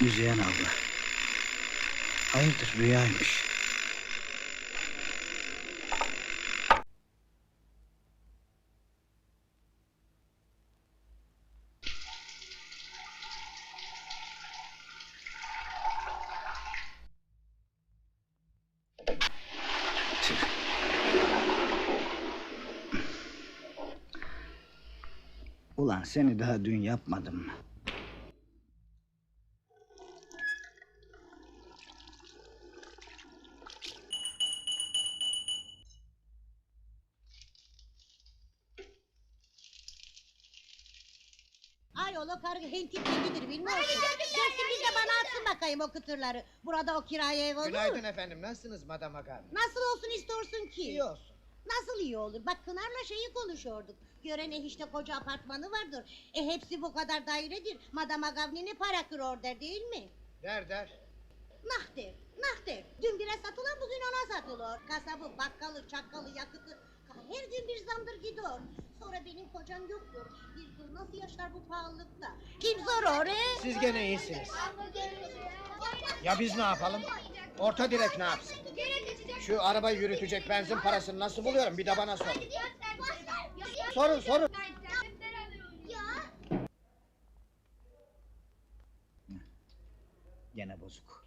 Müzeyyen abla. Hayırdır rüyaymış. Ulan seni daha dün yapmadım mı? Ay o karı Hintli kendidir bilmiyor musun? Gelsin bir de bana atsın bakayım o kıtırları. Burada o kiraya ev olur mu? Günaydın efendim. Nasılsınız Madam Agar? Nasıl olsun istiyorsun ki? İyi olsun. Nasıl iyi olur? Bak Pınar'la şeyi konuşuyorduk. Görene işte koca apartmanı vardır. E hepsi bu kadar dairedir. Madame Agavni ne para kırıyor der değil mi? Der der. Nah der, nah der. Dün bire satılan bugün ona satılıyor. Kasabı, bakkalı, çakkalı, yakıtı. Her gün bir zamdır gidiyor. Sonra benim kocam yoktur. Bir kız nasıl yaşar bu pahalılıkta? Kim zor he? Siz gene iyisiniz. Ya biz ne yapalım? Orta direk ne yapsın? Şu arabayı yürütecek benzin parasını nasıl buluyorum? Bir de bana sorun. Sorun sorun. Gene bozuk.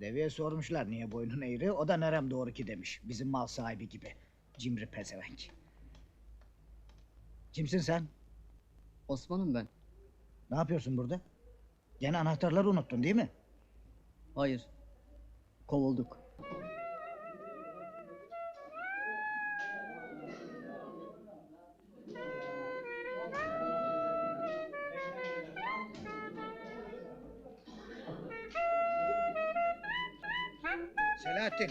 Deviye sormuşlar niye boynun eğri, o da nerem doğru ki demiş. Bizim mal sahibi gibi. Cimri pezevenk. Kimsin sen? Osman'ım ben. Ne yapıyorsun burada? Gene anahtarları unuttun değil mi? Hayır. Kovulduk. Selahattin.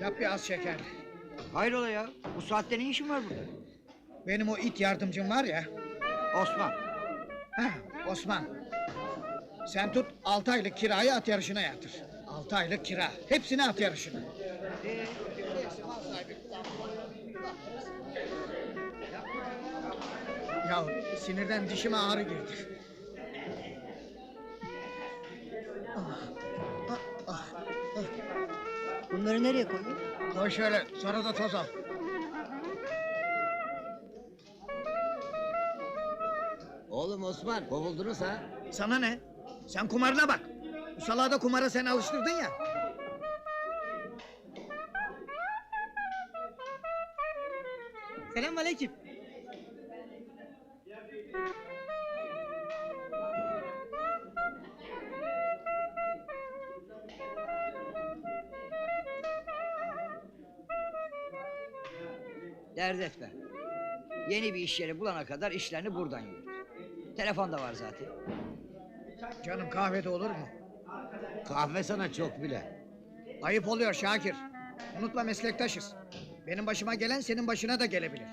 Yap bir az şekerli. Hayrola ya? Bu saatte ne işin var burada? Benim o it yardımcım var ya. Osman. Ha, Osman. Sen tut altı aylık kirayı at yarışına yatır. Altı aylık kira. Hepsini at yarışına. Ee, Ya sinirden dişime ağrı girdi. Bunları nereye koyayım? Koy şöyle sonra da toz al. Oğlum Osman kovuldunuz ha? Sana ne? Sen kumarına bak. Bu salağı da kumara sen alıştırdın ya. Selam aleyküm. Dert etme. Yeni bir iş yeri bulana kadar işlerini buradan yürüt. Telefon da var zaten. Canım kahvede olur mu? Kahve sana çok bile. Ayıp oluyor Şakir. Unutma meslektaşız. Benim başıma gelen senin başına da gelebilir.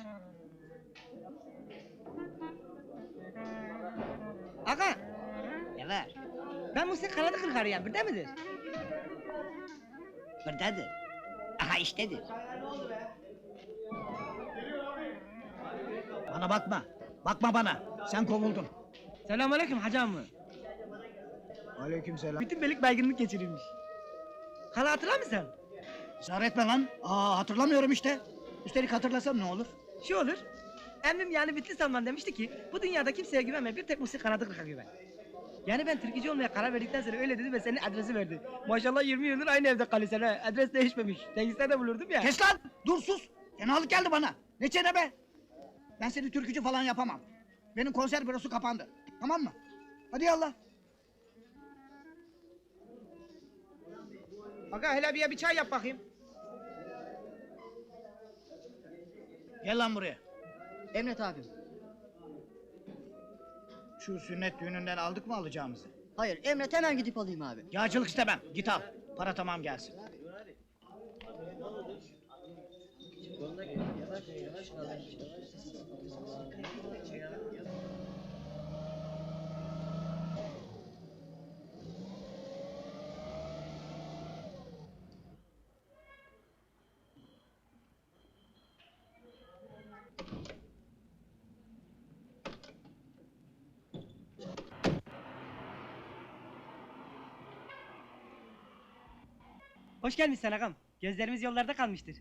Aga Ne var? ben bu sefer kanadı kırkarıyım burada mıdır? Buradadır. Aha iştedir. Bana bakma. Bakma bana. Sen kovuldun. Selam aleyküm hacı mı? Aleykümselam. Bütün belik baygınlık geçirilmiş. Hala hatırlar mısın? Israr etme lan. Aa hatırlamıyorum işte. Üstelik hatırlasam ne olur? Şey olur. Emmim yani Bitlis Salman demişti ki bu dünyada kimseye güvenme bir tek Musi kanadı kırka güven. Yani ben türkücü olmaya karar verdikten sonra öyle dedi ve senin adresi verdi. Maşallah 20 yıldır aynı evde kalıyorsun ha. Adres değişmemiş. Tengisler de bulurdum ya. Kes lan! Dur sus! Fenalık geldi bana. Ne çene be? Ben seni türkücü falan yapamam. Benim konser bürosu kapandı. Tamam mı? Hadi yallah. Aga hele bir, bir çay yap bakayım. Gel lan buraya. Emret abim. Şu sünnet düğününden aldık mı alacağımızı? Hayır Emret hemen gidip alayım abi. Yağcılık istemem. Git al. Para tamam gelsin. Hoş gelmişsin ağam. Gözlerimiz yollarda kalmıştır.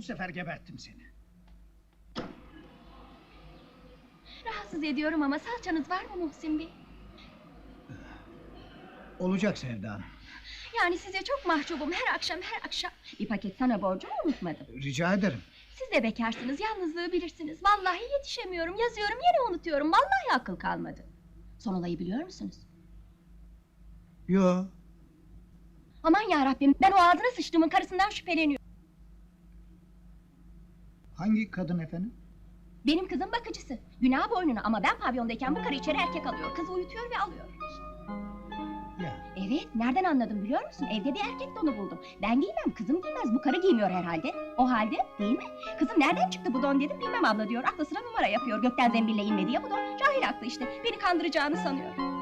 Bu sefer geberttim seni. Rahatsız ediyorum ama salçanız var mı Muhsin Bey? Olacak Sevda Hanım. Yani size çok mahcubum her akşam her akşam. Bir paket sana borcumu unutmadım. Rica ederim. Siz de bekarsınız yalnızlığı bilirsiniz. Vallahi yetişemiyorum yazıyorum yine unutuyorum. Vallahi akıl kalmadı. Son olayı biliyor musunuz? Yo. Aman ya Rabbim ben o ağzına sıçtığımın karısından şüpheleniyorum. Hangi kadın efendim? Benim kızım bakıcısı. Günah boynuna ama ben pavyondayken bu karı içeri erkek alıyor. Kızı uyutuyor ve alıyor. Ya. Evet, nereden anladım biliyor musun? Evde bir erkek donu buldum. Ben giymem, kızım giymez. Bu karı giymiyor herhalde. O halde, değil mi? Kızım nereden çıktı bu don dedim, bilmem abla diyor. Aklı sıra numara yapıyor. Gökten zembille inmedi ya bu don. Cahil aklı işte. Beni kandıracağını sanıyor.